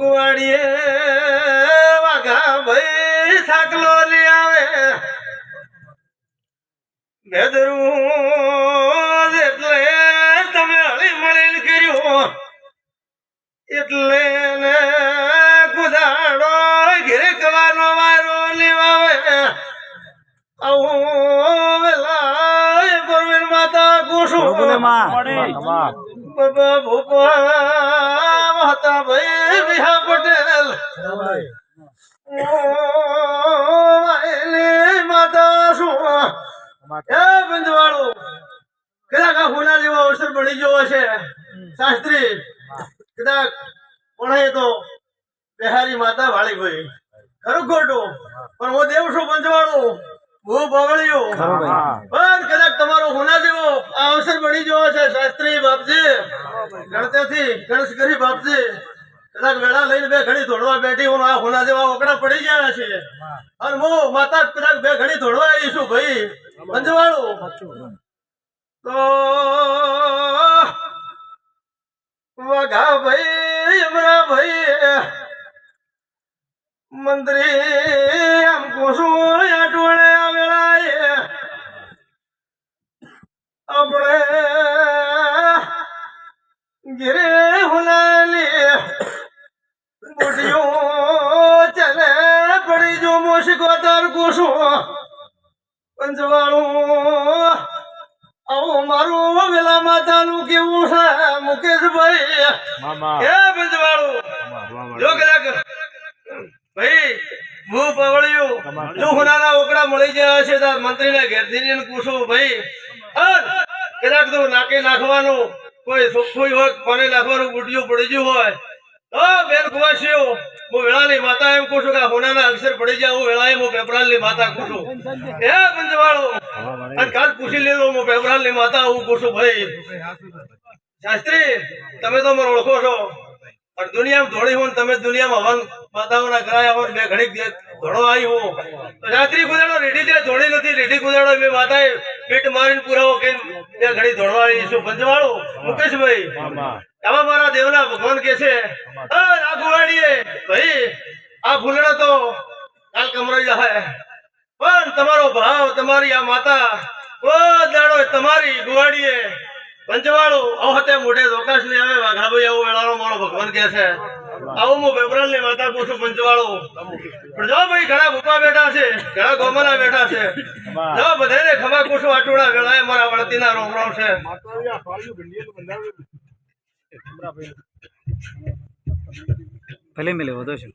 ગુવાડીએ વાઘા ભાઈ થાકલો લઈ આવે. ભેદરું એટલે તમે હળી મળીને કર્યું. એટલે ને કુદાડો ઘેરે કવાનો વારો લેવાવે. આવું વેલા ગોરવીન માતા કુશું બાબા ભોપા હતા વિહા પટેલ માતા શું એ બંધવાળો કદાચ આ હોના જેવો અવસર બની ગયો હશે શાસ્ત્રી કદાચ ભણાય તો બિહારી માતા વાળી ભાઈ. ખરું ખોટું પણ હું દેવ છું પંચવાળો હું બગડ્યો પણ કદાચ તમારો હોના જેવો આ અવસર બની ગયો છે શાસ્ત્રી. ગણતેથી ગણેશ ગરીબ આપશે કદાચ વેળા લઈને બે ઘડી ધોડવા બેઠી હું આ હોના જેવા ઓકડા પડી ગયા છે. અને હું માતા કદાચ બે ઘડી ધોડવા આવી છું ભાઈ. પંજવાળું તો વાઘા ભાઈ હમણાં ભાઈ, મંત્રી, આમ કુસુમ અટવળે આવેલાએ આપણે ગિરે હુલાલી बुढ़ियों चले પડી જો मुश्को તાર कुशो। પંચવાળું આવું મારું વેલા માતાનું કેવું છે મુકેશભાઈ એ પંચવાળું જો કદાચ ભાઈ હું પવળ્યું જો હુનાના ઓકડા મળી ગયા છે મંત્રીના ઘેરથી પૂછું ભાઈ કદાચ તો નાકે નાખવાનું કોઈ સુખું હોય કોને નાખવાનું બુટિયું પડી ગયું હોય. વેળાની માતા એમ કહું પડી જાય વેળાએ હું પેપરાલની માતા કહું પૂછી લેજો, હું માતા શાસ્ત્રી, તમે તો મને ઓળખો છો. પણ દુનિયામાં ધોળી હું તમે દુનિયામાં હવન માતાઓના કરાયા હોય બે ઘડી ધોળો આવી હું તો રાત્રિ કુદાડો રેડી છે? ધોળી નથી, રેડી કુદાડો મેં માતાએ પેટ મારીને પુરાવો કે બે ઘડી ધોળવાળી શું પંચવાળો મુકેશભાઈ. આવા મારા દેવના ભગવાન કે છે આ રાઘુવાડીએ ભાઈ આ ફૂલડો તો કાલ કમરાઈ જાય પણ તમારો ભાવ તમારી આ માતા ઓ દાડો તમારી ગુવાડીએ પંચવાળો અવતે મોઢે ધોકાશ નહીં આવે વાઘાભાઈ આવો વેળાનો મારો ભગવાન કે છે. આવું હું પેપરાલની માતા પૂછું પંચવાળો. પણ જો ભાઈ ઘણા ભૂપા બેઠા છે ઘણા ગોમના બેઠા છે. જો બધાને ખમા પૂછું આટુડા વેળાએ મારા વળતીના રોમ રોમ છે. ભલે મિલે વધો છે.